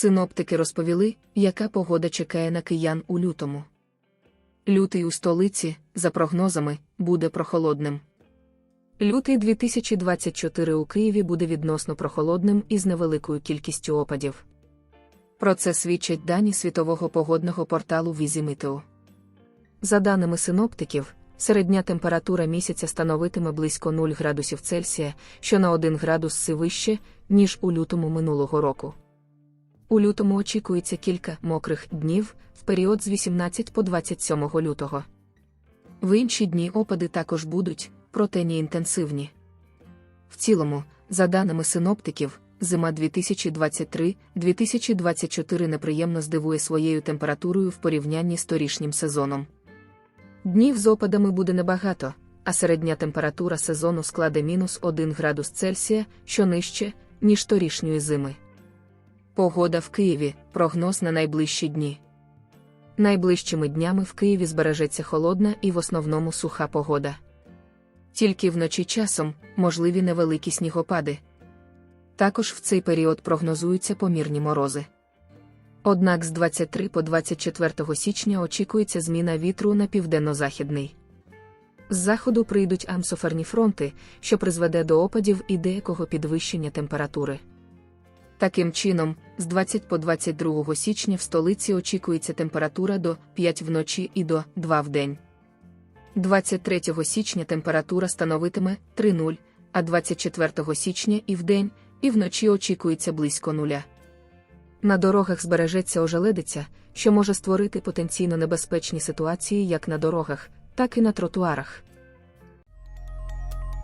Синоптики розповіли, яка погода чекає на киян у лютому. Лютий у столиці, за прогнозами, буде прохолодним. Лютий 2024 у Києві буде відносно прохолодним із невеликою кількістю опадів. Про це свідчать дані світового погодного порталу Візіметео. За даними синоптиків, середня температура місяця становитиме близько 0 градусів Цельсія, що на 1 градус вище, ніж у лютому минулого року. У лютому очікується кілька мокрих днів в період з 18 по 27 лютого. В інші дні опади також будуть, проте не інтенсивні. В цілому, за даними синоптиків, зима 2023-2024 неприємно здивує своєю температурою в порівнянні з торішнім сезоном. Днів з опадами буде небагато, а середня температура сезону складе мінус 1 градус Цельсія, що нижче, ніж торішньої зими. Погода в Києві прогноз на найближчі дні. Найближчими днями в Києві збережеться холодна і в основному суха погода. Тільки вночі часом можливі невеликі снігопади. Також в цей період прогнозуються помірні морози. Однак з 23 по 24 січня очікується зміна вітру на південно-західний. З заходу прийдуть амсоферні фронти, що призведе до опадів і деякого підвищення температури. Таким чином, з 20 по 22 січня в столиці очікується температура до 5 вночі і до 2 вдень. 23 січня температура становитиме 3-0, а 24 січня і вдень, і вночі очікується близько нуля. На дорогах збережеться ожеледиця, що може створити потенційно небезпечні ситуації як на дорогах, так і на тротуарах.